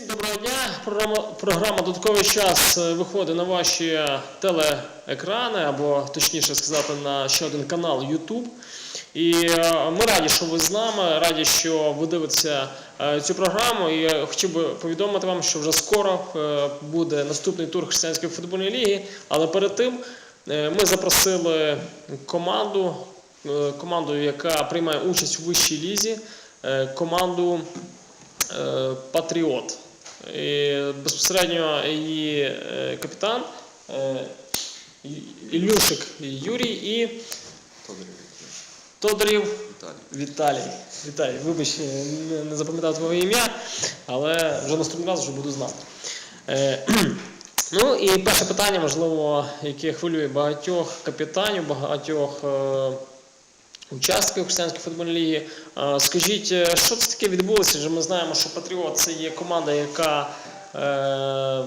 Всім доброго дня. Програма, програма Додатковий час е, виходить на ваші телеекрани, або точніше сказати, на ще один канал YouTube. І е, ми раді, що ви з нами, раді, що ви дивитеся е, цю програму. І хотів би повідомити вам, що вже скоро буде наступний тур Християнської футбольної ліги. Але перед тим ми запросили команду, команду, яка приймає участь у вищій лізі, команду Патріот. Безпосередньо її е, капітан е, Ілюшик Юрій і Тодорів Віталій. Віталій. Вибач, е, не, запам'ятав твоє ім'я, але вже наступний раз вже буду знати. Ну і перше питання, можливо, яке хвилює багатьох капітанів, багатьох учасників Християнської футбольної ліги. Е, скажіть, е, що це таке відбулося? Адже ми знаємо, що Патріот це є команда, яка. Е,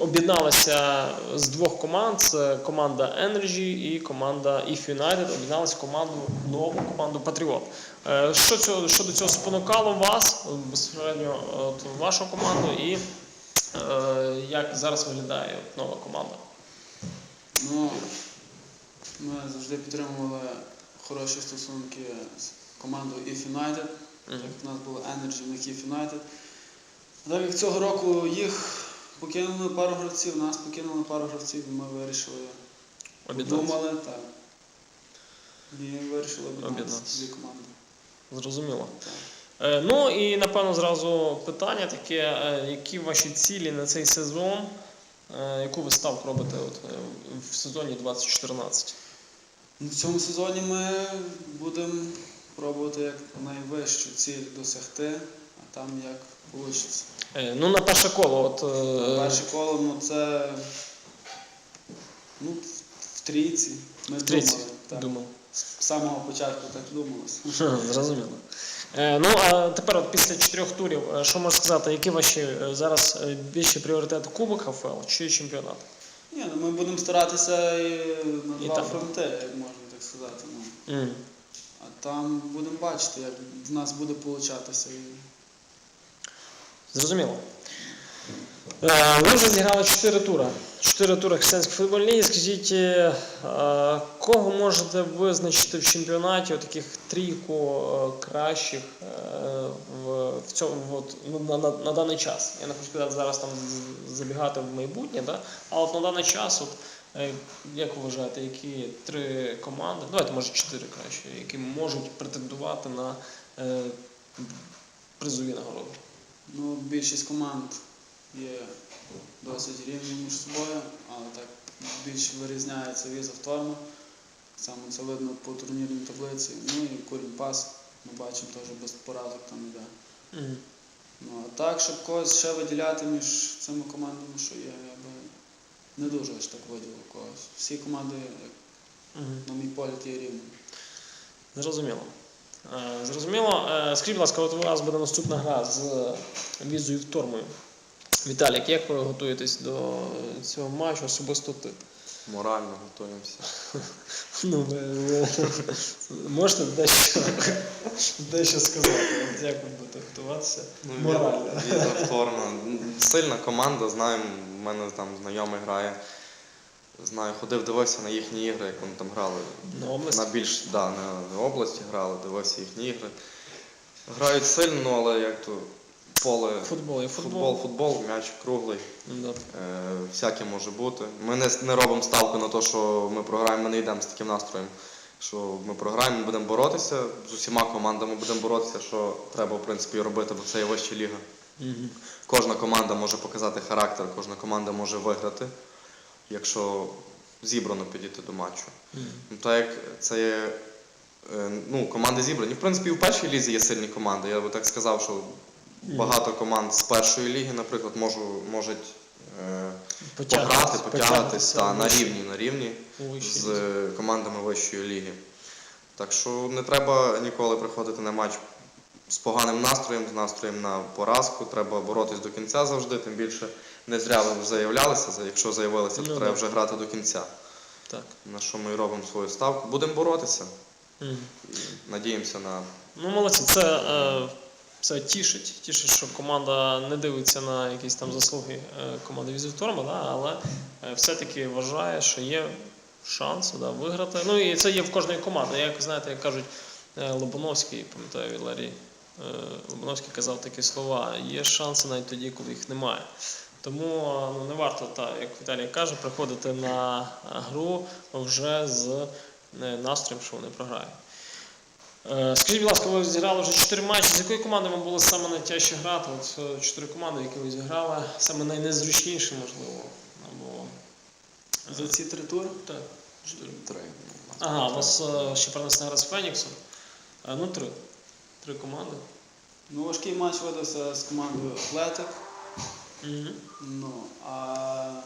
об'єдналася з двох команд: це команда Energy і команда If United. Об'єдналися в команду нову команду Patriot. Е, Що цього що до цього спонукало вас безпосередньо от, вашу команду, і е, як зараз виглядає нова команда? Ну, ми завжди підтримували хороші стосунки з командою If United. Так як в нас було Energy, в них If United. Так як цього року їх покинули пару гравців, нас покинули пару гравців, і ми вирішили, Об'єдналися? так. І вирішили Об'єднатися. дві команди. Зрозуміло. Так. Е, Ну і напевно зразу питання таке: е, які ваші цілі на цей сезон? Е, Яку ви ставку робите от, е, в сезоні 2014? В цьому сезоні ми будемо пробувати як найвищу ціль досягти, а там як вийде. Е, Ну, на перше коло, от е, Перше коло, ну це ну, в- трійці. Ми в трійці, думали. Так. думав. З самого початку так думалося. Зрозуміло. Е, Ну, а тепер от після чотирьох турів, що можна сказати, які ваші зараз більші пріоритети Кубок ХФЛ чи чемпіонат? Ми будемо старатися і на І два там. фронти, як можна так сказати. Ну. М. А там будемо бачити, як в нас буде получатися. І... Зрозуміло. Е, Ви вже зіграли чотири тури. Чотири тури християнської футбольної. Скажіть, е, кого можете визначити в чемпіонаті, от таких трійку е, кращих е, в, цьому от, ну, на, на, на даний час? Я не хочу сказати зараз там забігати в майбутнє, да? а от на даний час, от, як ви вважаєте, які три команди, давайте може чотири кращі, які можуть претендувати на е, призові нагороди? Ну, більшість команд є досить рівні між собою, але так більш вирізняється віза в форму. Саме це видно по турнірній таблиці. Ну і Курінь Пас, ми бачимо теж без поразок там йде. Мгм. Ну а так, щоб когось ще виділяти між цими командами, що є, я би не дуже аж так виділив когось. Всі команди, Мгм. на мій погляд, є рівні. Зрозуміло. Е, Зрозуміло. Е, Скажіть, будь ласка, от у вас буде наступна гра з візою в Тормою. Віталік, як ви готуєтесь до цього матчу, особисто ти? Морально готуємося. Ну, ви, ви можете дещо, дещо сказати, от як ви будете готуватися морально? Віза. Сильна команда, знаємо, в мене там знайомий грає. Знаю, ходив, дивився на їхні ігри, як вони там грали. На область? На більш, да, на області грали, дивився їхні ігри. Грають сильно, ну, але як то поле. Футбол є Футбол, футбол. футбол, м'яч круглий. Да. Е, всяке може бути. Ми не, не робимо ставку на те, що ми програємо, ми не йдемо з таким настроєм. Що ми програємо, ми будемо боротися з усіма командами, будемо боротися, що треба в принципі і робити, бо це є вища ліга. Мгм. Кожна команда може показати характер, кожна команда може виграти, якщо зібрано підійти до матчу. Мгм. Ну, так як це є е, ну, команди зібрані. В принципі, і в першій лізі є сильні команди. Я би так сказав, що багато команд з першої ліги, наприклад, можу, можуть е, пограти, потягатись та, на вище- рівні, на рівні у вищій з лізі. е, командами вищої ліги. Так що не треба ніколи приходити на матч з поганим настроєм, з настроєм на поразку. Треба боротись до кінця завжди, тим більше не зря ви вже заявлялися. за- Якщо заявилися, то Ну, треба да. вже грати до кінця. Так. На що ми і робимо свою ставку. Будемо боротися Мгм. надіємося на Ну, молодці, це е, Це тішить. Тішить, що команда не дивиться на якісь там заслуги е, команди Візитторма, да, але е, все-таки вважає, що є шанс да, виграти. Ну і це є в кожної команди. Як знаєте, як кажуть е, Лобановський, пам'ятаю, Валерій е, Лобановський казав такі слова: є шанси навіть тоді, коли їх немає. Тому ну, не варто, так, як Віталій каже, приходити на гру вже з настроєм, що вони програють. Е, Скажіть, будь ласка, ви зіграли вже 4 матчі. З якою командою вам було саме найтяжче грати? От е, чотири команди, які ви зіграли, саме найнезручніше, можливо. Або... За ці три тури Так. Три. Ага, у вас е, ще перенесена гра з Феніксом. Е, Ну, три. Три команди. ну, важкий матч видався з командою Атлетик. Угу. Ну, а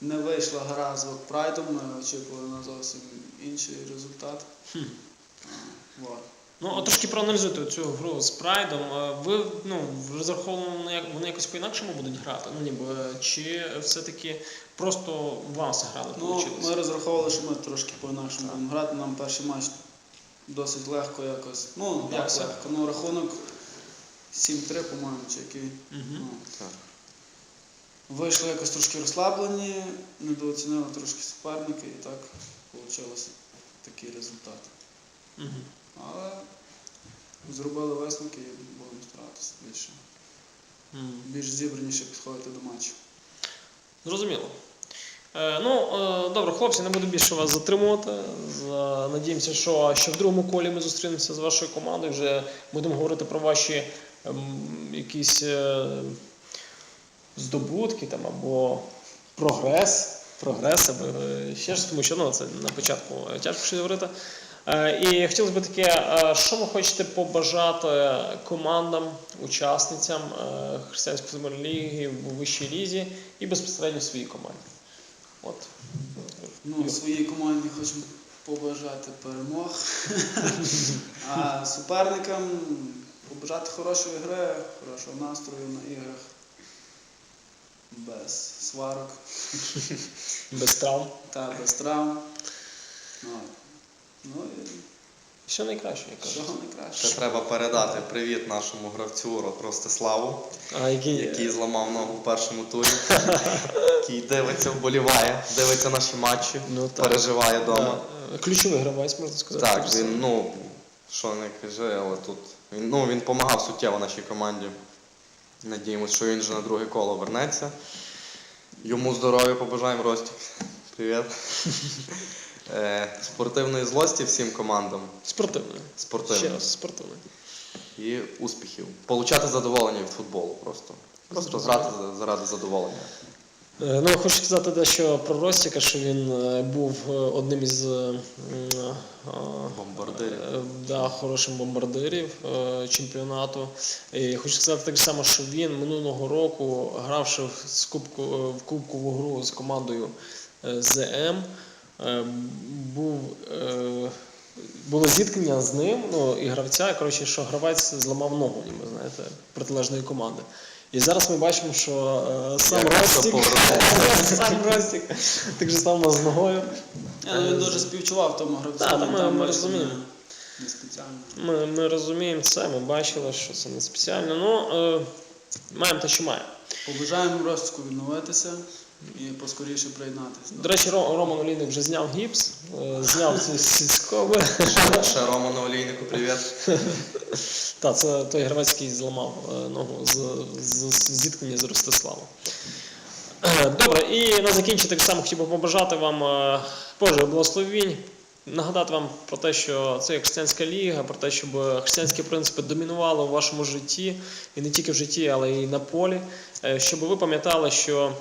не вийшла гра з Прайдом, ми очікували на зовсім інший результат. Хм. А, Вот. Ну, от трошки проаналізуйте цю гру з Прайдом. Ви ну, розраховували, на як- вони якось по-інакшому будуть грати? Ну, ніби, чи все-таки просто вам все гра Ну, вийшло? ми розраховували, що ми трошки по-інакшому будемо грати. Нам перший матч досить легко якось. Ну, як Дався. легко? Ну, рахунок 7-3, по-моєму, чи який. Угу. Ну, Так. Вийшли якось трошки розслаблені, недооцінили трошки суперники і так вийшло такий результат. Угу. Але зробили висновки і будемо старатися більше, більш зібраніше підходити до матчу. Зрозуміло. Е, ну, е, добре, хлопці, не буду більше вас затримувати. За- Надіємося, що ще в другому колі ми зустрінемося з вашою командою. Вже будемо говорити про ваші ем, якісь е, здобутки там, або прогрес. Прогрес, або е, ще щось, тому що ну, це на початку е, тяжко щось говорити. Е, І хотілося б таке, е, що ви хочете побажати командам, учасницям е, християнської футбольної ліги у вищій лізі і безпосередньо своїй команді. От. Ну, своїй команді хочемо побажати перемог. а суперникам побажати хорошої гри, хорошого настрою на іграх. Без сварок Без травм. та без травм. Ну, і Все найкраще, я кажу. всього найкраще. Ще треба передати привіт нашому гравцю Ростиславу, А який, який зламав ногу в першому турі, який дивиться, вболіває, дивиться наші матчі, Ну, так. переживає вдома. Е, ключовий гравець, можна сказати. Так, він, ну, що не кажи, але тут. Він, ну, він допомагав суттєво нашій команді. Надіємося, що він вже на друге коло вернеться. Йому здоров'я побажаємо, Ростік. Привіт. Е, Спортивної злості всім командам. Спортивний. Ще раз, спортивний. І успіхів. Получати задоволення від футболу просто. Просто грати заради задоволення. Е, Ну, хочу сказати дещо про Ростіка, що він е, був одним із Бомбардирів. Да, хорошим бомбардирів чемпіонату. І хочу сказати так само, що він минулого року, гравши в, кубку, в кубкову гру з командою ЗМ, був. е, Було зіткнення з ним, ну і гравця, коротше, що гравець зламав ногу, ніби, знаєте, протилежної команди. І зараз ми бачимо, що е, сам Ростік, сам Ростік так же само з ногою. Я він дуже співчував тому гравцю. Так, ми- ми розуміємо. Не спеціально. Ми, ми розуміємо це, ми бачили, що це не спеціально. Ну, е, маємо те, що маємо. Побажаємо Ростику відновитися і поскоріше приєднатися. До речі, Ро- Роман Олійник вже зняв гіпс, е, зняв ці, скоби. Ще Роману Олійнику привіт. Так, це той гравець, який зламав е, ногу з, з, з зіткнення з Ростиславом. Е, Добре, і на закінчення так само хотів би побажати вам е, Божих благословінь. Нагадати вам про те, що це є християнська ліга, про те, щоб християнські принципи домінували у вашому житті, і не тільки в житті, але й на полі. Е, Щоб ви пам'ятали, що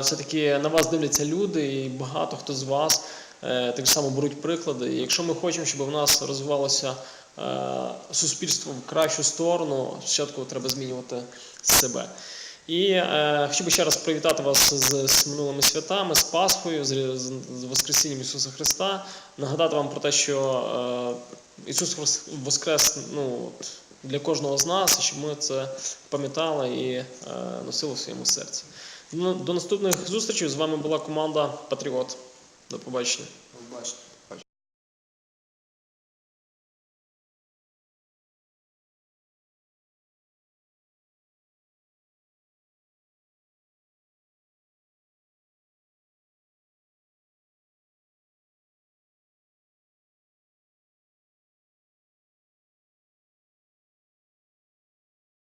все-таки на вас дивляться люди, і багато хто з вас е, так само беруть приклади. І якщо ми хочемо, щоб в нас розвивалося е, суспільство в кращу сторону, спочатку треба змінювати себе. І е, хотів би ще раз привітати вас з, з минулими святами, з Пасхою, з, з, з Воскресінням Ісуса Христа. Нагадати вам про те, що е, Ісус Воскрес ну, для кожного з нас, щоб ми це пам'ятали і е, носили в своєму серці. Ну, до наступних зустрічей з вами була команда Патріот. До побачення. До побачення.